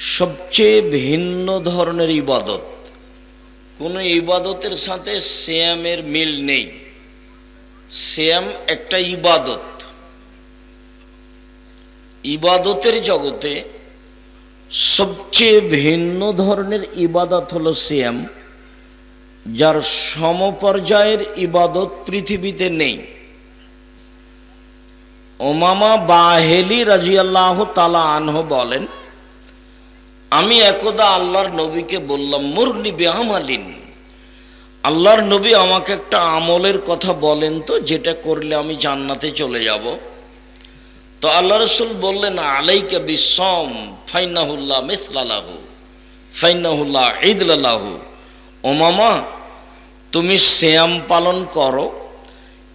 সবচেয়ে ভিন্ন ধরনের ইবাদত। কোনো ইবাদতের সাথে শ্যামের মিল নেই। শ্যাম একটা ইবাদত। ইবাদতের জগতে সবচেয়ে ভিন্ন ধরনের ইবাদত হলো শ্যাম যার সমপর্যায়ের ইবাদত পৃথিবীতে নেই। ওমামা বাহেলি রাজিয়াল্লাহ তালা আনহ বলেন আমি একদা আল্লাহর নবীকে বললাম, মুরনি বেহামালিন। আল্লাহর নবী আমাকে একটা আমলের কথা বলেন তো, যেটা করলে আমি জান্নাতে চলে যাব। তো আল্লাহ রসুল বললেন, আলাইকা বিসম ফাইনাহুল্লাহ মিসলালাহু ফাইনাহুল্লাহ ঈদলাহু ও মামা, তুমি শ্যাম পালন করো।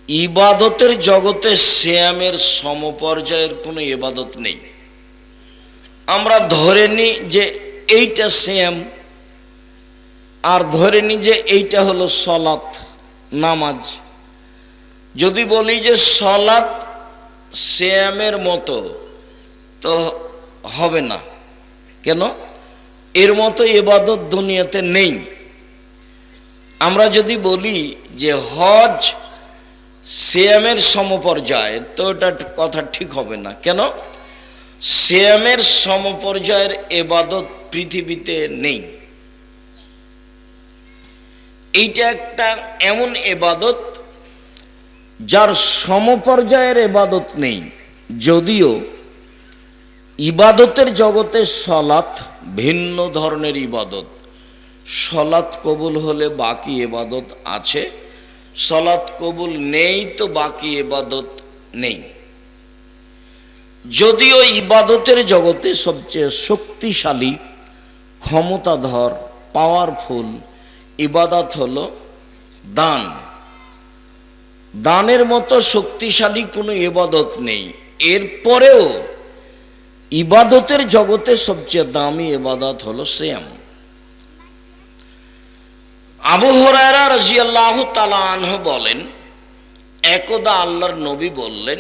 ইবাদতের জগতে শ্যামের সমপর্যায়ের কোনো ইবাদত নেই। আমরা ধরে নিই যে এইটা শ্যাম আর ধরে নিই যে এইটা হলো সলাত নামাজ। যদি বলি যে সলাত শ্যামের মতো, তো হবে না। কেন? এর মতো এবাদত দুনিয়াতে নেই। আমরা যদি বলি যে হজ শ্যামের সমপর্যায়, তো এটা কথা ঠিক হবে না। কেন? শ্যামের সমপর্যায়ের এবাদত পৃথিবীতে নেই। এইটা একটা এমন এবাদত যার সমপর্যায়ের এবাদত নেই। যদিও ইবাদতের জগতে সলাৎ ভিন্ন ধরনের ইবাদত। সলাৎ কবুল হলে বাকি এবাদত আছে, সলাৎ কবুল নেই তো বাকি এবাদত নেই। যদিও ইবাদতের জগতে সবচেয়ে শক্তিশালী, ক্ষমতাধর পাওয়ারফুল ইবাদত হলো দান। দানের মতো শক্তিশালী কোনো ইবাদত নেই। এরপরেও ইবাদতের জগতে সবচেয়ে দামি ইবাদত হলো শ্যাম আবু হরায়রা রাজিয়াল্লাহ তালা আনহ বলেন, একদা আল্লাহর নবী বললেন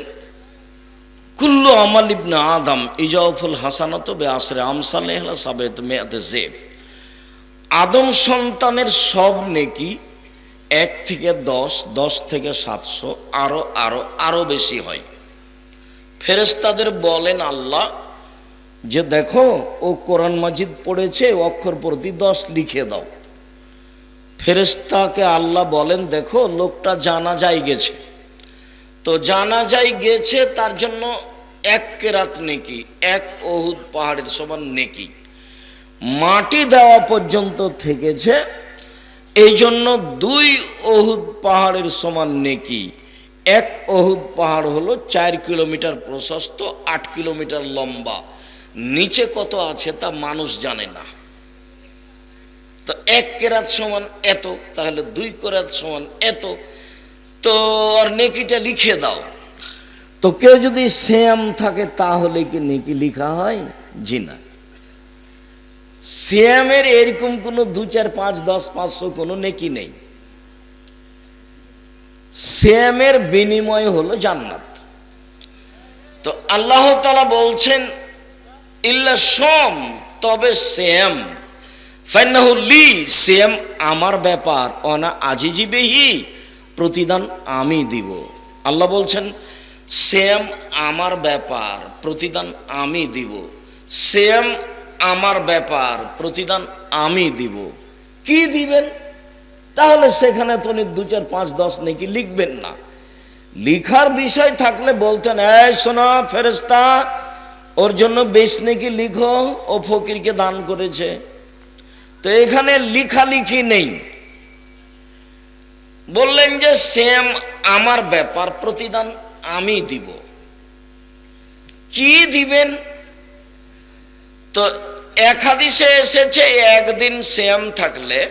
কুল্লু আমাল ইবনে আদম, ইজাউফুল হাসানত বে আসরে আমসালেহ সাবেত মেয়াদে জেব আদম সন্তানের সব নেকি এক থেকে দশ দশ থেকে সাতশো, আরও আরও আরও বেশি হয়। ফেরেস্তাদের বলেন আল্লাহ, যে দেখো, ও কোরআন মাজিদ পড়েছে অক্ষর প্রতি দশ লিখে দাও। ফেরেস্তাকে আল্লাহ বলেন, দেখো, লোকটা জানা যায় গেছে। তো জানা যায় গেছে তার জন্য এক কেরাত নেকি, এক অহুদ পাহাড়ের সমান নেকি। মাটি দেওয়া পর্যন্ত থেকেছে, এই জন্য দুই অহুদ পাহাড়ের সমান নেকি। এক অহুদ পাহাড় হলো চার কিলোমিটার প্রশস্ত, আট কিলোমিটার লম্বা। নিচে কত আছে তা মানুষ জানে না। তো এক কেরাত সমান এত, তাহলে দুই কেরাত সমান এত। তো আর নেকিটা লিখে দাও। তো কেউ যদি শ্যাম থাকে তাহলে কি নেকি লিখা হয়? জি না। শ্যামের এরকম কোনো দু চার পাঁচ দশ পাঁচশো কোনো নেকি নেই। শ্যামের বিনিময় হলো জান্নাত। তো আল্লাহ তালা বলছেন, ইল্লা সোম তবে শ্যাম। ফাইনাহুল্লি শ্যাম আমার ব্যাপার, অনা আজিজিবেহি প্রতিদান আমি দিব। আল্লাহ বলছেন সেম আমার ব্যাপার, প্রতিদান আমি দিব। সেম আমার ব্যাপার, প্রতিদান আমি দিব। কি দিবেন? তাহলে সেখানে তো দু চার পাঁচ দশ নাকি লিখবেন না। লিখার বিষয় থাকলে বলতেন, এই সোনা ফেরেস্তা ওর জন্য বেশ নাকি লিখো, ও ফকিরকে দান করেছে। তো এখানে লিখালিখি নেই। বললেন যে সেম আমার ব্যাপার প্রতিদান আমি দিব। কি দিবেন? তো এক হাদিসে এসেছে, একদিন শ্যাম থাকলে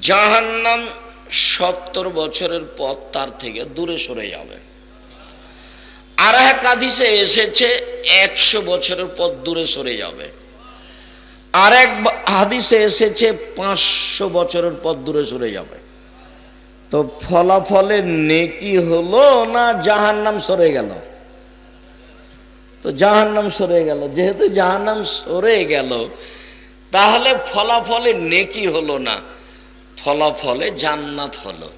জাহান্নাম সত্তর বছরের পথ তার থেকে দূরে সরে যাবে। আর এক হাদিসে এসেছে, একশো বছরের পথ দূরে সরে যাবে। আর এক হাদিসে এসেছে, পাঁচশো বছরের পথ দূরে সরে যাবে। তো ফলাফলে নেকি হলো না জাহান নাম সরে গেল? তো জাহান নাম সরে গেল। যেহেতু জাহান নাম সরে গেল, তাহলে ফলাফলে নেকি হলো না, ফলাফলে জান্নাত হলো।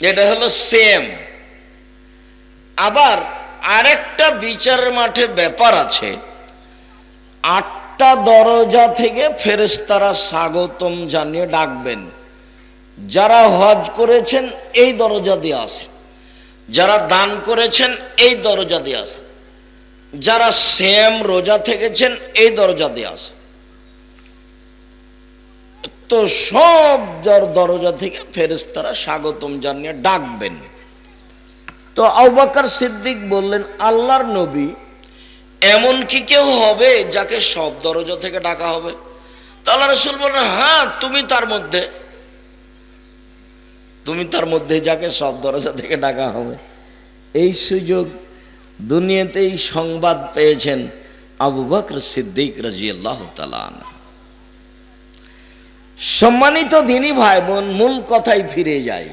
এটা হলো সেম আবার আরেকটা বিচারের মাঠে ব্যাপার আছে। আটটা দরজা থেকে ফেরেস্তারা স্বাগতম জানিয়ে ডাকবেন। যারা হজ করেছেন, এই দরজা দিয়ে আসে যারা দান করেছেন, এই দরজা দিয়ে আসে যারা সেম রোজা থেকেছেন, এই দরজা দিয়ে আসে তো সব যার দরজা থেকে ফেরেশতারা স্বাগতম জানিয়ে ডাকবেন। তো আউবাকার সিদ্দিক বললেন, আল্লাহর নবী এমন কি কেউ হবে যাকে সব দরজা থেকে ডাকা হবে? তো আল্লাহ রসুল বললেন হ্যাঁ তুমি তার মধ্যে তুমি তার মধ্যে যাকে সব দরজা থেকে ডাকা হবে। এই সুযোগ দুনিয়াতেই সংবাদ পেয়েছেন আবু বকর সিদ্দিক রাজি আল্লাহ সম্মানিত দিনী ভাই বোন মূল কথায় ফিরে যায়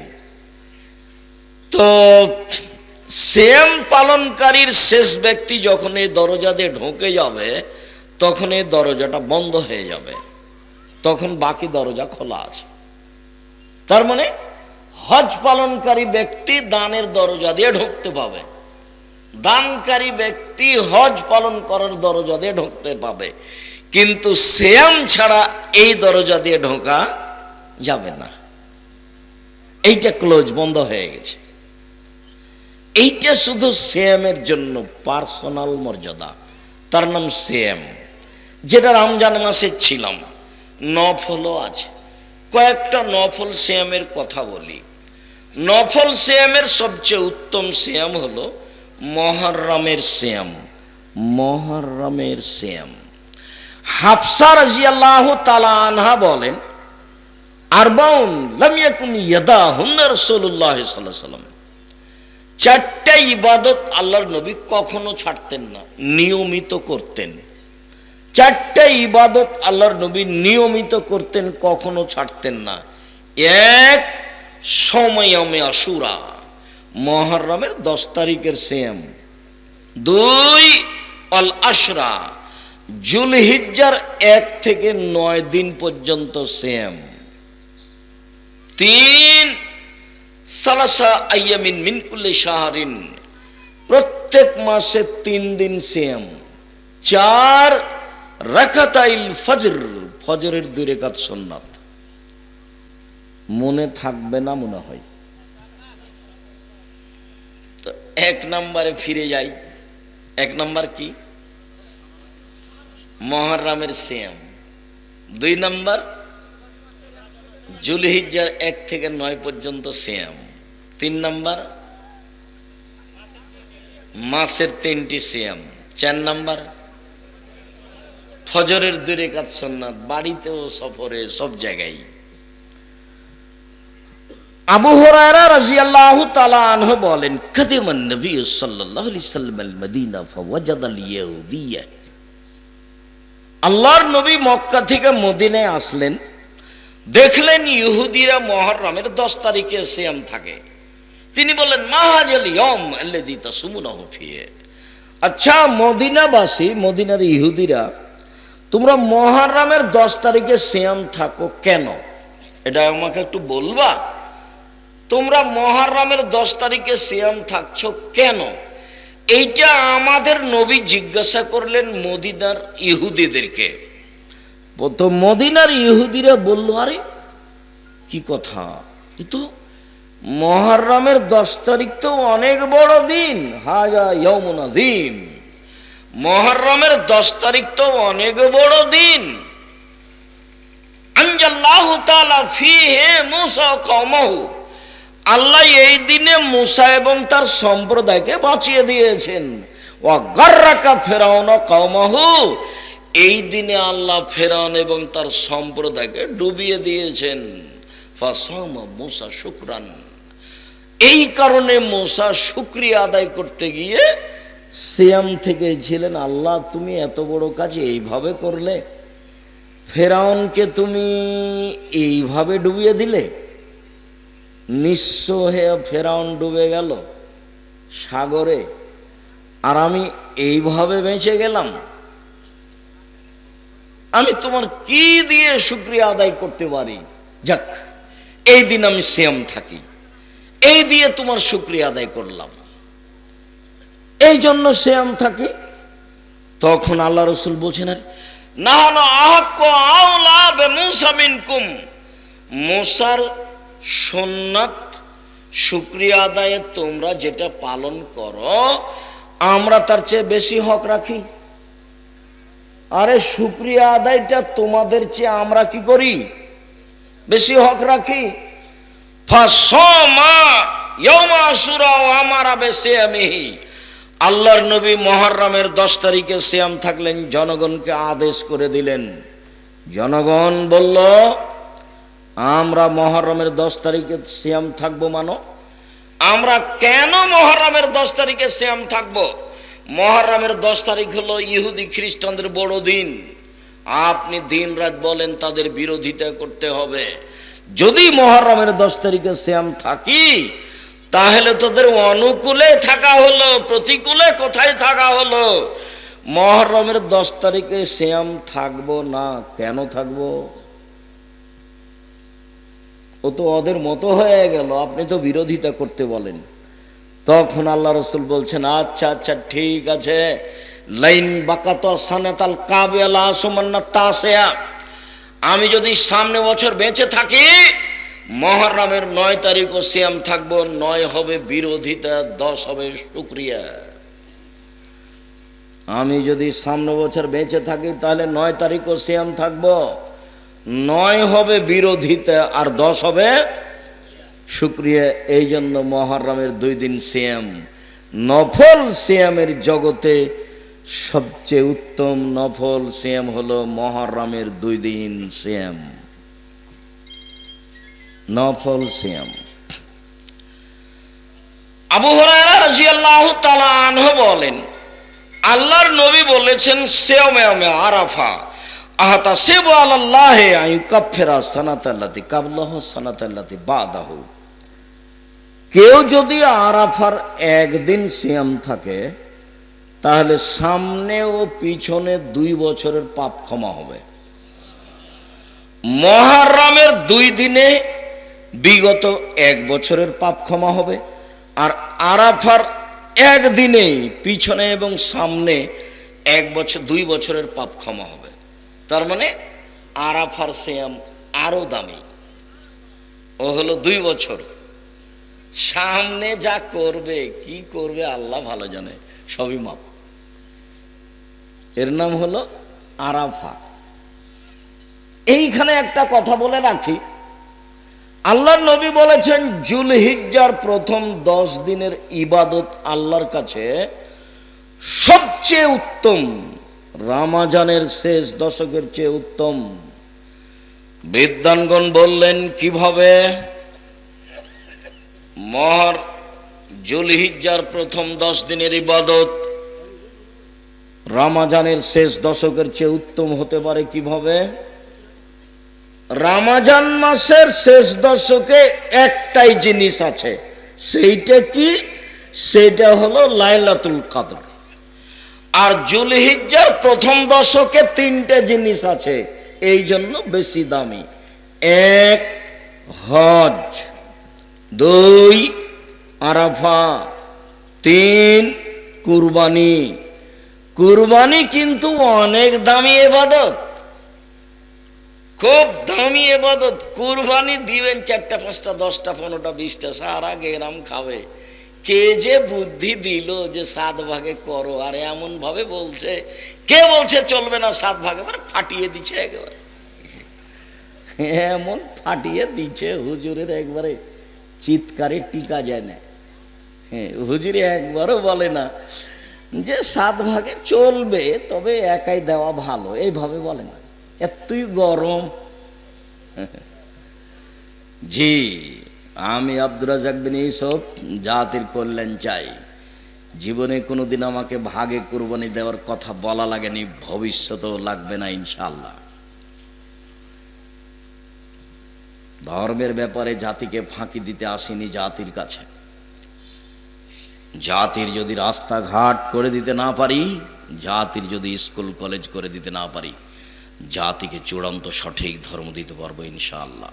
তো সেম পালনকারীর শেষ ব্যক্তি যখন এই দরজা দিয়ে ঢোকে যাবে, তখন এই দরজাটা বন্ধ হয়ে যাবে। তখন বাকি দরজা খোলা আছে। তার মানে হজ পালনকারী ব্যক্তি দানের দরজা দিয়ে ঢুকতে পাবে। দানকারী ব্যক্তি হজ পালন করার দরজা দিয়ে ঢুকতে পাবে। কিন্তু সেম ছাড়া এই দরজা দিয়ে ঢোকা যাবে না। এইটা ক্লোজ, বন্ধ হয়ে গেছে। এইটা শুধু সেমের জন্য পার্সোনাল মর্যাদা। তার নাম সেম যেটা রমজান মাসে ছিলাম। নফলও আছে। কয়েকটা নফল শ্যামের কথা বলি। নফল শ্যামের সবচেয়ে উত্তম শ্যাম হলো মহরমের শ্যাম মহরমের শ্যাম হাফসা রাজিয়াল্লাহ তালা আনহা বলেন, আরবাউন লামিয়াকুম ইয়াদা হুন্না রসুল্লাহ সাল্লাম চারটা ইবাদত আল্লাহর নবী কখনো ছাড়তেন না, নিয়মিত করতেন। চারটা ইবাদত আল্লাহর নবী নিয়মিত করতেন, কখনো ছাড়তেন না। এক সময়মে আসুরা মহরমের দশ তারিখের সেম দুই অল আশরা। জুলহিজ্জার এক থেকে নয় দিন পর্যন্ত সেম তিন সালাসা আইয়ামিন মিনকুল্লে শাহরিন। প্রত্যেক মাসে তিন দিন সেম চার রাকাতাইল ফজর। ফজরের দুই রেখাত সুন্নাত। মনে থাকবে না মনে হয়। তো এক নম্বরে ফিরে যাই। এক নম্বর কি? মহরমের সেম দুই নম্বর, জুলহিজ্জার এক থেকে নয় পর্যন্ত সেম তিন নম্বর, মাসের তিনটি সেম চার নম্বর, ফজরের দূরে কাজ সন্ন্যাত বাড়িতেও সফরে সব জায়গায়। আবু হুরায়রা রাদিয়াল্লাহু তাআলা আনহু বলেন কাদিমান নবী সাল্লাল্লাহু আলাইহি সাল্লাম আল মদিনা ফাওয়াজাদ আল ইয়াহুদিয়া আল্লাহর নবী মক্কা থেকে মদিনায় আসলেন। দেখলেন ইহুদিরা মহররমের দশ তারিখে সিয়াম থাকে। তিনি বললেন মাহাজাল ইয়ম আল্লাযী তাসুমুনাহু ফিহে। আচ্ছা মদিনাবাসী, মদিনার ইহুদিরা, তোমরা মহররমের দশ তারিখে সিয়াম থাকো কেন? এটা আমাকে একটু বলবা? তোমরা মহরমের দশ তারিখে সিয়াম থাকছো কেন? এইটা আমাদের নবী জিজ্ঞাসা করলেন মদিনার ইহুদিদেরকে। প্রথম মদিনার ইহুদিরা বলল, আরে, কি কথা? এ তো মহরমের দশ তারিখ তো অনেক বড় দিন। হাজা ইয়মুনা দিন মহরমের দশ তারিখ তো অনেক বড় দিন। আনজাল্লাহু তাআলা ফিহে মুসা কওমাহু। আল্লাহ এই দিনে মুসা এবং তার সম্প্রদায়কে বাঁচিয়ে দিয়েছেন। ও গর্রাকা ফেরাউন কৌমাহু এই দিনে আল্লাহ ফেরাউন এবং তার সম্প্রদায়কে ডুবিয়ে দিয়েছেন। মুসা শুক্রান। এই কারণে মুসা শুক্রিয়া আদায় করতে গিয়ে সিয়াম থেকে ছিলেন, আল্লাহ, তুমি এত বড় কাজ এইভাবে করলে? ফেরাউনকে তুমি এইভাবে ডুবিয়ে দিলে? নিঃস্ব হয়ে ফেরাউন ডুবে গেল সাগরে, আর আমি এইভাবে বেঁচে গেলাম। আমি তোমার কি দিয়ে শুক্রিয়া আদায় করতে পারি? যাক, এই দিন আমি সেম থাকি, এই দিয়ে তোমার শুক্রিয়া আদায় করলাম। এই জন্য সেম থাকি, তখন আল্লাহ রসুল বলছেন, আর না আওলা বে মুসা মিনকুম। মুসার সুন্নাত, শুক্রিয়া আদায়ে তোমরা যেটা পালন করো, আমরা তার চেয়ে বেশি হক রাখি। আরে শুক্রিয়া আদায়টা তোমাদের চেয়ে আমরা কি করি? বেশি হক রাখি? আল্লাহর নবী মহররমের দশ তারিখে সিয়াম থাকলেন, জনগণকে আদেশ করে দিলেন। জনগণ বলল আমরা মহররমের দশ তারিখে সিয়াম থাকব মানো? আমরা কেন মহররমের দশ তারিখে সিয়াম থাকব? মহররমের দশ তারিখ হলো ইহুদি খ্রিস্টানদের বড় দিন। আপনি দিন রাত বলেন, তাদের বিরোধিতা করতে হবে। যদি মহররমের দশ তারিখে শ্যাম থাকি, তাহলে তোদের অনুকূলে থাকা হলো, প্রতিকূলে কোথায় থাকা হলো? মহররমের দশ তারিখে শ্যাম থাকব না, কেন থাকব? ও তো ওদের মতো হয়ে গেল, আপনি তো বিরোধিতা করতে বলেন। তখন আল্লাহ রসুল বলছেন আচ্ছা আচ্ছা ঠিক আছে। লাইন বাকাত সানেতাল কাবে আলা সুমান্না তাসেয়া। আমি যদি সামনে বছর বেঁচে থাকি, মহরমের নয় তারিখও সিয়াম থাকব, নয় হবে বিরোধিতা, দশ হবে শুক্রিয়া। আমি যদি সামনে বছর বেঁচে থাকি, তাহলে নয় তারিখও সিয়াম থাকব। নয় হবে বিরোধিতা আর দশ হবে শুক্রিয়া। এই জন্য মহরমের দুই দিন সিয়াম। নফল সিয়ামের জগতে সবচেয়ে উত্তম নফল সিয়াম হলো মহরমের দুই দিন সিয়াম। নফল সিয়াম। আবু হুরায়রা বলেন, আল্লাহর নবী বলেছেন, সিয়ামে আরাফা। কেউ যদি আরাফার একদিন সিয়াম থাকে, তাহলে সামনে ও পিছনে দুই বছরের পাপ ক্ষমা হবে। মহারামের দুই দিনে বিগত এক বছরের পাপ ক্ষমা হবে, আর আরাফার একদিনেই পিছনে এবং সামনে এক বছর, দুই বছরের পাপ ক্ষমা হবে। তার মানে আরাফার সিয়াম আরও দামি। ও হলো দুই বছর। সামনে যা করবে, কি করবে আল্লাহ ভালো জানে, সবই মাপ। এর নাম হলো আরাফা। এইখানে একটা কথা বলে রাখি। আল্লাহর নবী বলেছেন, জুলহিজ্জার প্রথম দশ দিনের ইবাদত আল্লাহর কাছে সবচেয়ে উত্তম। রামাজানের শেষ দশকের চেয়ে উত্তম। বিদ্যানগণ বললেন, কীভাবে? মহর জুলহিজ্জার প্রথম দশ দিনের ইবাদত রামাজানের শেষ দশকের চেয়ে উত্তম হতে পারে কীভাবে? রামাজান মাসের শেষ দশকে একটাই জিনিস আছে, সেইটা কি? সেটা হলো লাইলাতুল কাদর। আর জুলহিজ্জার প্রথম দশকে তিনটে জিনিস আছে, এই জন্য বেশি দামি। এক, হজ। দুই, আরাফা। তিন, কুরবানি। কুরবানি কিন্তু অনেক দামি এবাদত। খুব দামি এবাদত। কুরবানি দিবেন চারটা পাঁচটা, দশটা, পনেরোটা, বিশটা, সারা গেরাম খাবে। কে যে বুদ্ধি দিল যে সাত ভাগে করো, আর এমন ভাবে বলছে, কে বলছে চলবে না সাত ভাগে? মানে ফাটিয়ে দিচ্ছে একেবারে। এমন ফাটিয়ে দিচ্ছে হুজুরের একবারে চিৎকারে টিকা যায় না। হ্যাঁ হুজুরে একবারও বলে না যে সাত ভাগে চলবে, তবে একাই দেওয়া ভালো, এইভাবে বলে না। এতই গরম। জি। আমি আব্দুর রাজাক বিন ইউসুফ, জাতির কল্যাণ চাই। জীবনে কোনোদিন আমাকে ভাগে কুরবানি দেওয়ার কথা বলা লাগেনি, ভবিষ্যতেও লাগবে না ইনশাল্লাহ ধর্মের ব্যাপারে জাতিকে ফাঁকি দিতে আসেনি জাতির কাছে। জাতির যদি রাস্তাঘাট করে দিতে না পারি, জাতির যদি স্কুল, কলেজ করে দিতে না পারি, জাতিকে চূড়ান্ত সঠিক ধর্ম দিতে পারব ইনশাআল্লাহ।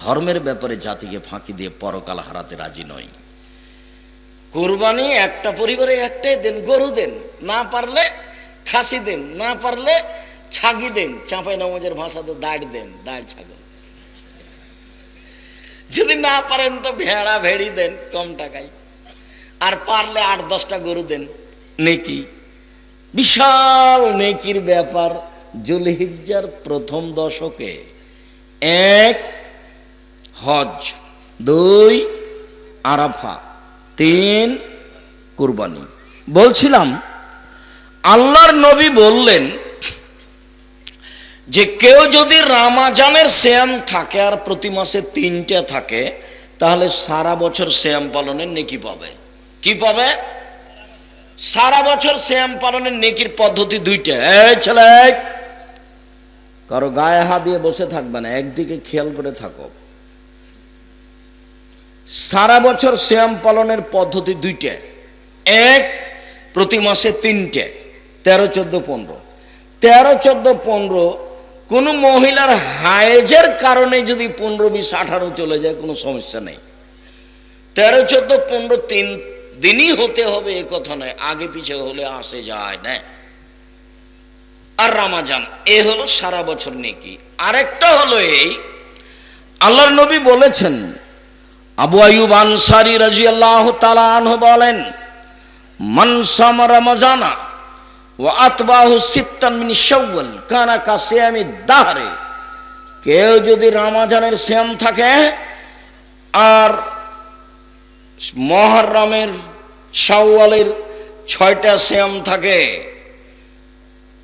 ধর্মের ব্যাপারে জাতিকে ফাঁকি দিয়ে পরকাল হারাতে রাজি নয় কোরবানি একটা পরিবারে একটাই দেন, গরু দেন। না পারলে খাসি দেন, না পারলে ছাগি দেন। চাঁপাই নমজের ভাষাতে দাঁড় দেন, দাঁড় ছাগল। যদি না পারেন তো ভেড়া ভেড়ি দেন, কম টাকায়। আর পারলে আট দশটা গরু দেন, নেকি। বিশাল নেকির ব্যাপার। জুলহিজ্জার প্রথম দশকে এক হজ। দুই, আরাফা। তিন, কুরবানি। বলছিলাম, আল্লাহর নবী বললেন যে, কেউ যদি রামাজানের শ্যাম থাকে আর প্রতি মাসে তিনটে থাকে, তাহলে সারা বছর শ্যাম পালনের নেকি পাবে। কি পাবে? সারা বছর শ্যাম পালনের নেকির পদ্ধতি দুইটা। এই ছেলে, কারও গায়ে হাত দিয়ে বসে থাকবে না, একদিকে খেয়াল করে থাকো। সারা বছর শ্যাম পালনের পদ্ধতি দুইটা। এক, প্রতি মাসে তিনটে। তেরো, চোদ্দ, পনেরো। তেরো, চোদ্দ, পনেরো, কোনো মহিলার হায়েজের কারণে যদি পনেরো, বিশ, আঠারো চলে যায়, কোনো সমস্যা নেই। তেরো, চোদ্দ, পনেরো, তিন দিনই হতে হবে, এ কথা নয়। আগে পিছে হলে আসে যায়, না। আর রামাজান, এ হলো সারা বছর নেকি। আরেকটা হলো এই, আল্লাহর নবী বলেছেন আবু আয়ুব আনসারি তাআলা আনহু বলেন, মান সাম রমজানা ও আতবাহু সিত্তান শাওয়াল কানা কা সিয়ামি দাহরে। কেউ যদি রামাজানের শ্যাম থাকে আর মহরমের শাওয়ালের ছয়টা শ্যাম থাকে,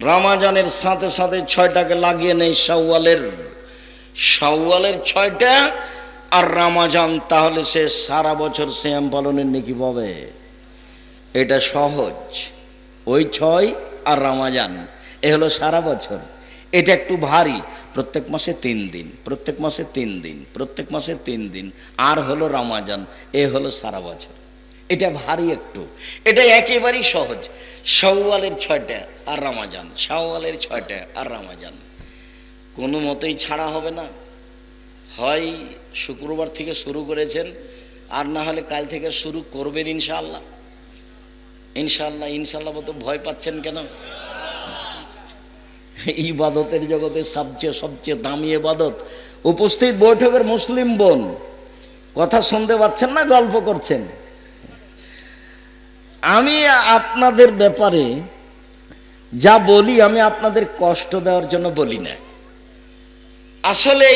রামাজানের সাথে সাথে ছয়টাকে লাগিয়ে নেই শাওয়ালের। শাওয়ালের ছয়টা আর রামাজান তাহলে সে সারা বছর শ্যাম পালনের নাকি পাবে। এটা সহজ। ওই ছয় আর রামাজান, এ হলো সারা বছর। এটা একটু ভারী। প্রত্যেক মাসে তিন দিন, প্রত্যেক মাসে তিন দিন, প্রত্যেক মাসে তিন দিন। আর হলো রামাজান, এ হলো সারা বছর। এটা ভারী একটু। এটা একেবারেই সহজ। শাওয়ালের ছয়টা আর রামাজান, শাওয়ালের ছয়টা আর রামাজান। কোনো মতেই ছাড়া হবে না। হয় শুক্রবার থেকে শুরু করেছেন, আর না হলে কাল থেকে শুরু করবেন ইনশাল্লাহ ইনশাল্লাহ ইনশাল্লাহ তো ভয় পাচ্ছেন কেন? ইবাদতের জগতে সবচেয়ে সবচেয়ে দামি ইবাদত। উপস্থিত বৈঠকের মুসলিম বোন, কথা শুনতে পাচ্ছেন না, গল্প করছেন? আমি আপনাদের ব্যাপারে যা বলি, আমি আপনাদের কষ্ট দেওয়ার জন্য বলি না। আসলে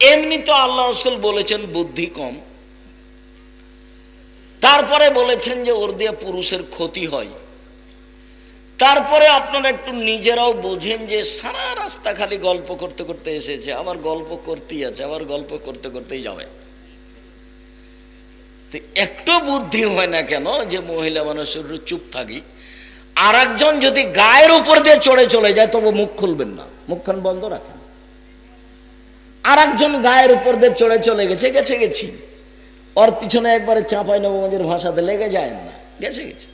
এমনি তো আল্লাহ রসুল বলেছেন বুদ্ধি কম। তারপরে বলেছেন যে ওর দিয়ে পুরুষের ক্ষতি হয়। তারপরে আপনারা একটু নিজেরাও বোঝেন যে সারা রাস্তা খালি গল্প করতে করতে এসেছে, আবার গল্প করতেই আছে, আবার গল্প করতে করতেই যাবে। একটু বুদ্ধি হয় না কেন যে মহিলা মানুষের চুপ থাকি? আর যদি গায়ের উপর দিয়ে চড়ে চলে যায়, তবু মুখ খুলবেন না। মুখখান বন্ধ রাখেন। আর একজন গায়ের উপর দিয়ে চড়ে চলে গেছে গেছে গেছি। ওর পিছনে একবারে চাঁপাই নবগঞ্জের ভাষাতে লেগে যায় না, গেছে গেছে।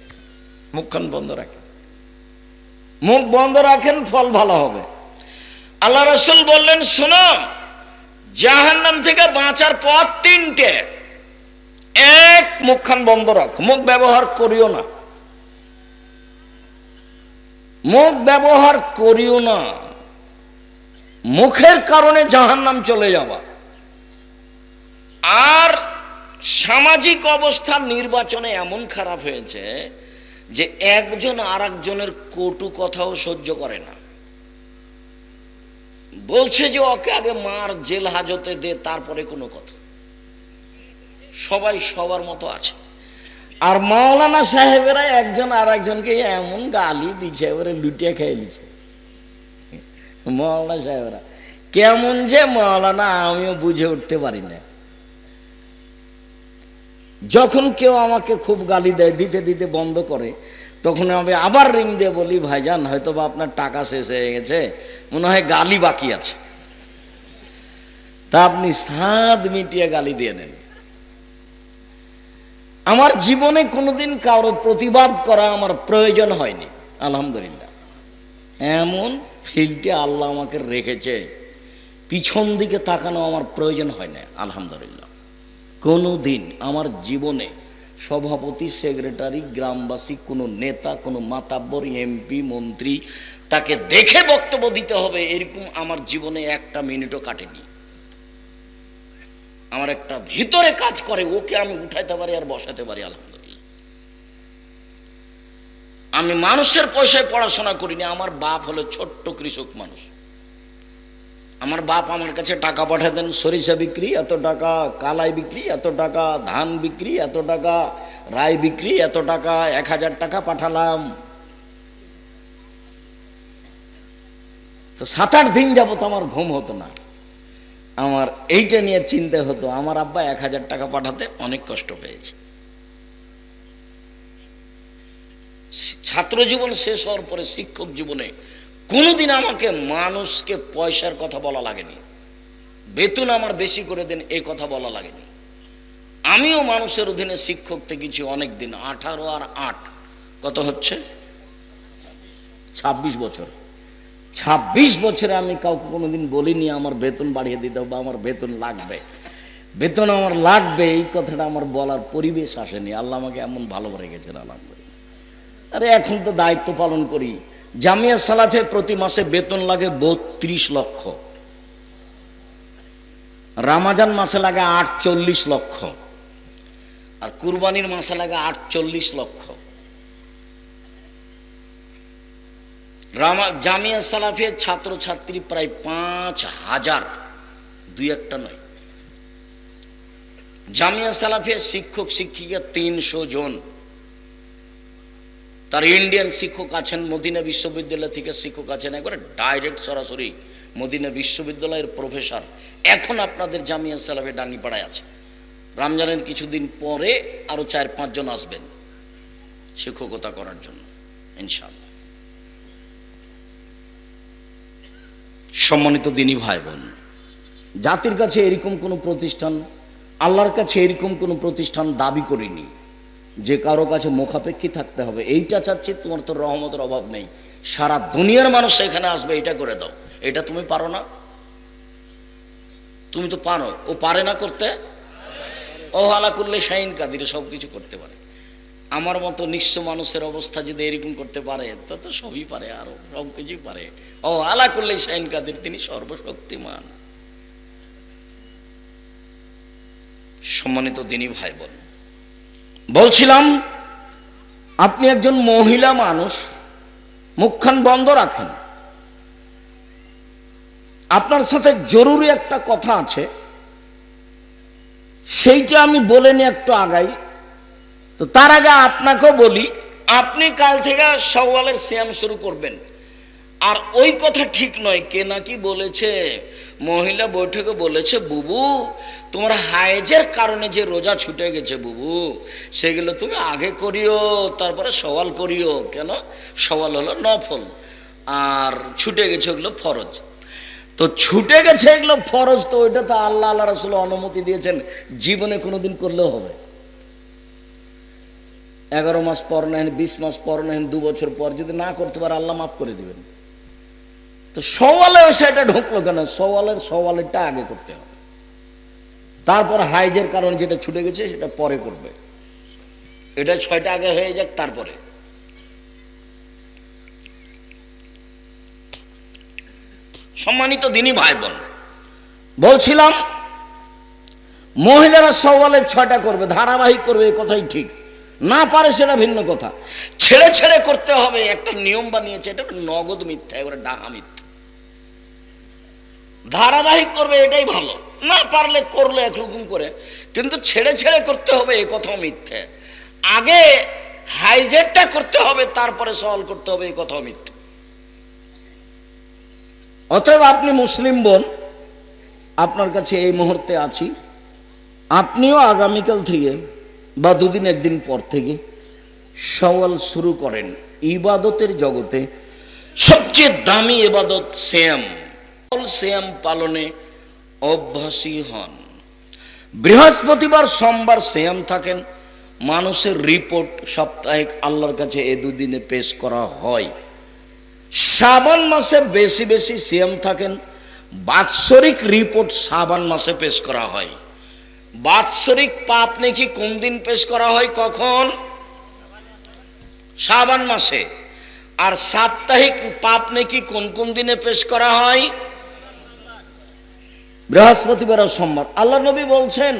মুখখান বন্ধ রাখেন। মুখ বন্ধ রাখেন, ফল ভালো হবে। আল্লাহ রসুল বললেন, শোনো, জাহান্নাম থেকে বাঁচার পথ তিনটে। এক, মুখখান বন্ধ রাখো। মুখ ব্যবহার করিও না। মুখ ব্যবহার করিও না। মুখের কারণে জাহান্নাম চলে যাওয়া। আর সামাজিক অবস্থা নির্বাচনে এমন খারাপ হয়েছে যে একজন আর একজনের কটু কথাও সহ্য করে না। বলছে যে ওকে আগে মার, জেল হাজতে দে, তারপরে কোনো কথা। সবাই সবার মতো আছে। আর মাওলানা সাহেবেরা একজন আর একজনকে এমন গালি দিচ্ছে এবারে লুটিয়ে খেয়ে নিছে মাওলানা সাহেবরা। কেমন যে মাওলানা আমিও বুঝে উঠতে পারি না। যখন কেউ আমাকে খুব গালি দেয়, দিতে দিতে বন্ধ করে, তখন আমি আবার রিং দিয়ে বলি, ভাইজান হয়তো বা আপনার টাকা শেষ হয়ে গেছে। মনে হয় গালি বাকি আছে। তা আপনি সাত মিটিয়ে গালি দিয়ে নেন। আমার জীবনে কোনোদিন কারও প্রতিবাদ করা আমার প্রয়োজন হয়নি, আলহামদুলিল্লাহ। এমন ফিল্ডে আল্লাহ আমাকে রেখেছে, পিছন দিকে তাকানো আমার প্রয়োজন হয় না আলহামদুলিল্লাহ। কোনো দিন আমার জীবনে সভাপতি, সেক্রেটারি, গ্রামবাসী, কোনো নেতা, কোনো মাতাব্বর, এমপি, মন্ত্রী, তাকে দেখে বক্তব্য দিতে হবে, এরকম আমার জীবনে একটা মিনিটও কাটেনি। আমার একটা ভিতরে কাজ করে, ওকে আমি উঠাইতে পারি আর বসাতে পারি, আলহামদুলিল্লাহ। আমি মানুষের পয়সায় পড়াশোনা করিনি, আমার বাপ হলো ছোট্ট কৃষক মানুষ। আমার বাপ আমার কাছে টাকা পাঠাতেন সরিষা বিক্রি, এত টাকা, কালাই বিক্রি, এত টাকা, ধান বিক্রি, এত টাকা রায় বিক্রি, এত টাকা, এক হাজার টাকা পাঠালাম। তো সাত আট দিন যাবত আমার ঘুম হতো না। আমার এইটা নিয়ে চিন্তা হতো, আমার আব্বা এক হাজার টাকা পাঠাতে অনেক কষ্ট পেয়েছে। ছাত্র জীবন শেষ হওয়ার পরে শিক্ষক জীবনে কোনোদিন আমাকে মানুষকে পয়সার কথা বলা লাগেনি। বেতন আমার বেশি করে দেন এই কথা বলা লাগেনি। আমিও মানুষের অধীনে শিক্ষক থেকেছি অনেক দিন, আঠারো আর আট। কত হচ্ছে? ছাব্বিশ বছর। ছাব্বিশ বছরে আমি কাউকে কোনোদিন বলিনি আমার বেতন বাড়িয়ে দিতে বা আমার বেতন লাগবে। বেতন আমার লাগবে, এই কথাটা আমার বলার পরিবেশ আসেনি। আল্লাহ আমাকে এমন ভালো রেখেছেন আলহামদুলিল্লাহ। আরে এখন তো দায়িত্ব পালন করি। জামিয়া সালাফে প্রতি মাসে বেতন লাগে বত্রিশ লক্ষ। রামাজান মাসে লাগে আটচল্লিশ লক্ষ। আর কুরবানির মাসে লাগে আটচল্লিশ লক্ষ। রামা জামিয়া সালাফের ছাত্রছাত্রী প্রায় পাঁচ হাজার। দুই একটা নয়। জামিয়া সালাফের শিক্ষক, শিক্ষিকা তিনশো জন। তার ইন্ডিয়ান শিক্ষক আছেন, মদিনা বিশ্ববিদ্যালয় থেকে শিক্ষক আছেন, একবারে ডাইরেক্ট সরাসরি মদিনা বিশ্ববিদ্যালয়ের প্রফেসর এখন আপনাদের জামিয়া সালাফে ডাঙ্গিপাড়ায় আছে। রমজানের কিছুদিন পরে আরও চার পাঁচজন আসবেন শিক্ষকতা করার জন্য ইনশাল্লাহ সম্মানিত দিনী ভাই বোন জাতির কাছে এরকম কোনো প্রতিষ্ঠান, আল্লাহর কাছে এরকম কোনো প্রতিষ্ঠান দাবি করিনি। যে কারও কাছে মুখাপেক্ষী থাকতে হবে। এইটা চাচ্ছি, তোমার তো রহমতের অভাব নেই। সারা দুনিয়ার মানুষ এখানে আসবে, এটা করে দাও। এটা তুমি পারো না? তুমি তো পারো। ও পারে না করতে? ও হালা করলে শাইন কাদির সব কিছু করতে পারে। আমার মতো নিঃস্ব মানুষের অবস্থা যদি এরকম করতে পারে, তা তো সবই পারে, আরও সব কিছুই পারে। ও আলা করলে শাইন কাদির, তিনি সর্বশক্তিমান। সম্মানিত দিনী ভাই বোন বলছিলাম, আপনি একজন মহিলা মানুষ, মুখখান বন্ধ রাখেন। আপনার সাথে জরুরি একটা কথা আছে, সেইটা আমি বলে নি একটু আগাই। তো তার আগে আপনাকেও বলি, আপনি কাল থেকে সওয়ালের শ্যাম শুরু করবেন। আর ওই কথা ঠিক নয়, কে নাকি বলেছে, মহিলা বৈঠকে বলেছে, বুবু তোমার হায়েজের কারণে যে রোজা ছুটে গেছে বুবু, সেগুলো তুমি আগে করিও, তারপরে সওয়াল করিও। কেন? সওয়াল হলো নফল। আর ছুটে গেছে ওগুলো ফরজ। তো ছুটে গেছে এগুলো ফরজ, তো ওইটা তো আল্লাহ আল্লাহ রসুল অনুমতি দিয়েছেন। জীবনে কোনোদিন করলেও হবে। এগারো মাস পর নেন বিশ মাস পর নেন দু বছর পর যদি না করতে পারে, আল্লাহ মাফ করে দিবেন। তো সওয়ালে সেটা ঢুকলো কেন? সওয়ালের, সওয়ালেরটা আগে করতে হবে। তারপর হাইজের কারণে যেটা ছুটে গেছে, সেটা পরে করবে। এটা ছয়টা আগে হয়ে যাক, তারপরে। সম্মানিত দিনই ভাই বোন বলছিলাম, মহিলারা সওয়ালের ছয়টা করবে, ধারাবাহিক করবে এই কথাই ঠিক। না পারে সেটা ভিন্ন কথা। ছেড়ে ছেড়ে করতে হবে, একটা নিয়ম বানিয়েছে, এটা নগদ মিথ্যা এবারে ডাহা মিথ্যা। ধারাবাহিক করবে, এটাই ভালো। না পারলে করল একরকম করে। কিন্তু ছেড়ে ছেড়ে করতে হবে, এ কথাও মিথ্যে। আগে হাইজেটটা করতে হবে, তারপরে সওয়াল করতে হবে এই কথাও মিথ্যে। অতএব আপনি মুসলিম বোন, আপনার কাছে এই মুহূর্তে আছি। আপনিও আগামীকাল থেকে বা দুদিন একদিন পর থেকে সওয়াল শুরু করেন। ইবাদতের জগতে সবচেয়ে দামি ইবাদত শ্যাম শ্যাম পালনে অভ্যাসী হন। বৃহস্পতিবার সোমবার শ্যাম থাকেন। মানুষের রিপোর্ট সাপ্তাহিক আল্লাহর কাছে এ দুদিনে পেশ করা হয়। শ্রাবণ মাসে বেশি বেশি সিএম থাকেন। বাৎসরিক রিপোর্ট শ্রাবণ মাসে পেশ করা হয়। বাৎসরিক পাপ নাকি কোন দিন পেশ করা হয় কখন? শ্রাবণ মাসে। আর সাপ্তাহিক পাপ নাকি কোন কোন দিনে পেশ করা হয়? বৃহস্পতিবার সোমবার। আল্লাহ নবী বলছেন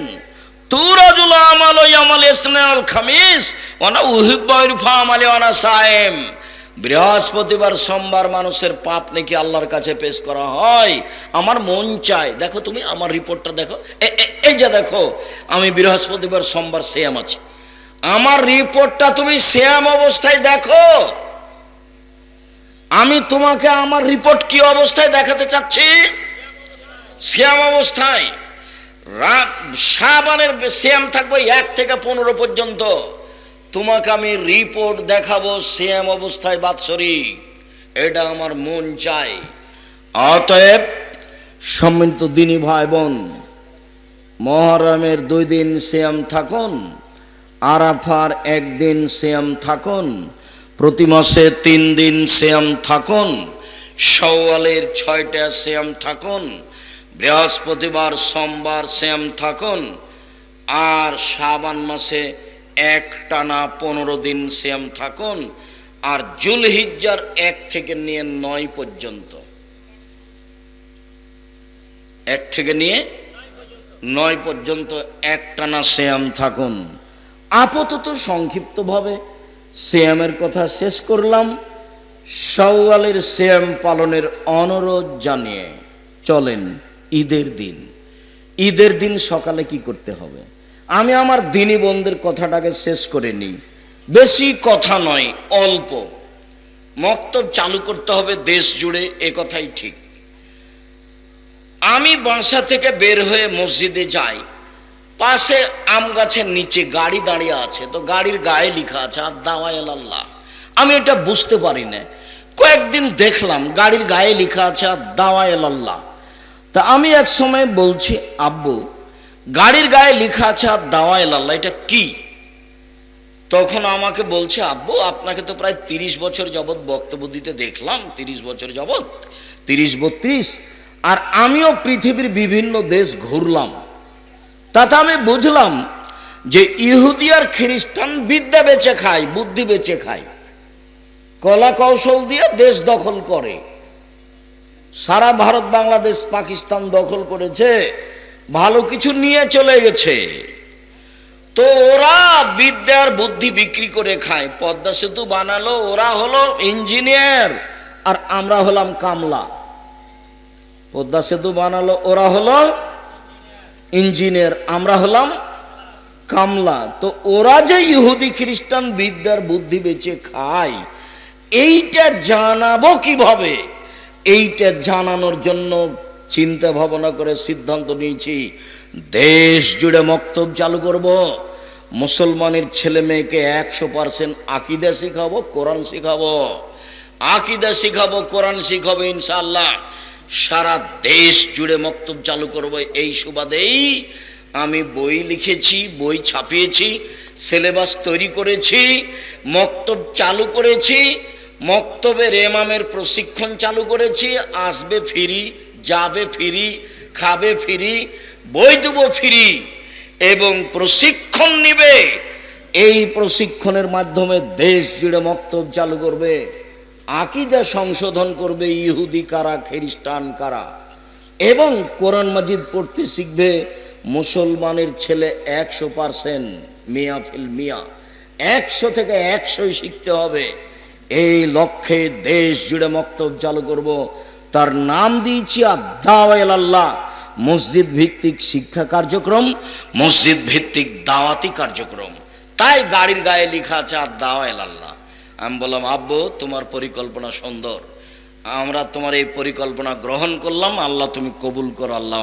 বৃহস্পতিবার, সোমবার মানুষের পাপ নাকি আল্লাহর কাছে পেশ করা হয়? আমার মন চায়। দেখো তুমি আমার রিপোর্টটা দেখো। এই যে দেখো, আমি বৃহস্পতিবার, সোমবার সেম আছি। আমার রিপোর্টটা তুমি সেম অবস্থায় দেখো। আমি তোমাকে আমার রিপোর্ট কি অবস্থায় দেখাতে চাচ্ছি? শ্যাম অবস্থায়। রাত সাবানের শ্যাম থাকবে এক থেকে পনেরো পর্যন্ত। তোমাকে আমি রিপোর্ট দেখাবো শ্যাম অবস্থায় বাৎসরিক এটা আমার মন চাই অতএব সম্মিলিত দিনী ভাই বোন মহরমের দুই দিন শ্যাম থাকুন, আরাফার একদিন শ্যাম থাকুন, প্রতি মাসে তিন দিন শ্যাম থাকুন সওয়ালের ছয়টা শ্যাম থাকুন বৃহস্পতিবার সোমবার শ্যাম থাকুন, আর শ্রাবণ মাসে এক টানা পনেরো দিন শ্যাম থাকুন, আর জুলহিজ্জার এক থেকে নিয়ে নয় পর্যন্ত। এক থেকে নিয়ে নয় পর্যন্ত একটানা শ্যাম থাকুন। আপাতত সংক্ষিপ্তভাবে শ্যামের কথা শেষ করলাম। সওয়ালের শ্যাম পালনের অনুরোধ জানিয়ে চলেন। ঈদের দিন। ঈদের দিন সকালে কি করতে হবে? আমি আমার দিনী বন্ধের কথাটাকে শেষ করে নিই। বেশি কথা নয়, অল্প। মক্তব চালু করতে হবে দেশ জুড়ে, এ কথাই ঠিক। আমি বাসা থেকে বের হয়ে মসজিদে যাই। পাশে আম গাছের নিচে গাড়ি দাঁড়িয়ে আছে, তো গাড়ির গায়ে লেখা আছে আর দাওয়াল আল্লাহ আমি এটা বুঝতে পারি না। কয়েকদিন দেখলাম গাড়ির গায়ে লেখা আছে আর দাওয়াল আল্লাহ তা আমি এক সময় বলছি, আব্বু, গাড়ির গায়ে লেখা আছে, আর দাওয়াল আল্লাহ এটা কি? তখন আমাকে বলছে, আব্বু, আপনাকে তো প্রায় তিরিশ বছর যাবৎ বক্তব্য দিতে দেখলাম, তিরিশ বছর যাবৎ, তিরিশ বত্রিশ, আর আমিও পৃথিবীর বিভিন্ন দেশ ঘুরলাম। তাতে আমি বুঝলাম যে ইহুদি আর খ্রিস্টান বিদ্যা বেচে খায়, বুদ্ধি বেচে খায়। কলা কৌশল দিয়ে দেশ দখল করে। সারা ভারত, বাংলাদেশ, পাকিস্তান দখল করেছে, ভালো কিছু নিয়ে চলে গেছে। তো ওরা বিদ্যার বুদ্ধি বিক্রি করে খায়। পদ্মা সেতু বানালো, ওরা হলো ইঞ্জিনিয়ার, আর আমরা হলাম কামলা। পদ্মা সেতু বানালো, ওরা হলো ইঞ্জিনিয়ার, আমরা হলাম কামলা। তো ওরা যে ইহুদি খ্রিস্টান বিদ্যার বুদ্ধি বেঁচে খায়, এইটা জানাব কীভাবে? এইটা জানানোর জন্য চিন্তা ভাবনা করে সিদ্ধান্ত নিয়েছি, দেশ জুড়ে মক্তব চালু করব। মুসলমানের ছেলে মেয়েকে একশো পার্সেন্ট আকিদা শিখাবো, কোরআন শিখাবো। আকিদা শিখাবো, কোরআন শিখাবো ইনশাল্লাহ সারা দেশ জুড়ে মক্তব চালু করব, এই সুবাদেই আমি বই লিখেছি, বই ছাপিয়েছি, সিলেবাস তৈরি করেছি, মক্তব চালু করেছি। মক্তবের এমামের প্রশিক্ষণ চালু করেছি, আসবে ফিরি, যাবে ফিরি, খাবে ফিরি, বই ফিরি, এবং প্রশিক্ষণ নিবে। এই প্রশিক্ষণের মাধ্যমে দেশ জুড়ে মক্তব চালু করবে, আকিদা সংশোধন করবে ইহুদি কারা, খ্রিস্টান কারা, এবং কোরআন মাজিদ পড়তে শিখবে মুসলমানের ছেলে একশো পারসেন্ট মিয়া ফিল মিয়া। একশো থেকে একশোই শিখতে হবে। এই লক্ষ্যে দেশ জুড়ে মক্তব চালু করব। তার নাম দিয়েছি আদাওয়াল আল্লাহ মসজিদ ভিত্তিক শিক্ষা কার্যক্রম, মসজিদ ভিত্তিক দাওয়াতি কার্যক্রম। তাই গাড়ির গায়ে লেখা আছে আর দাওয়াল আল্লাহ আমি বললাম, আব্বু, তোমার পরিকল্পনা সুন্দর। আমরা তোমার এই পরিকল্পনা গ্রহণ করলাম, আল্লাহ তুমি কবুল করো, আল্লাহ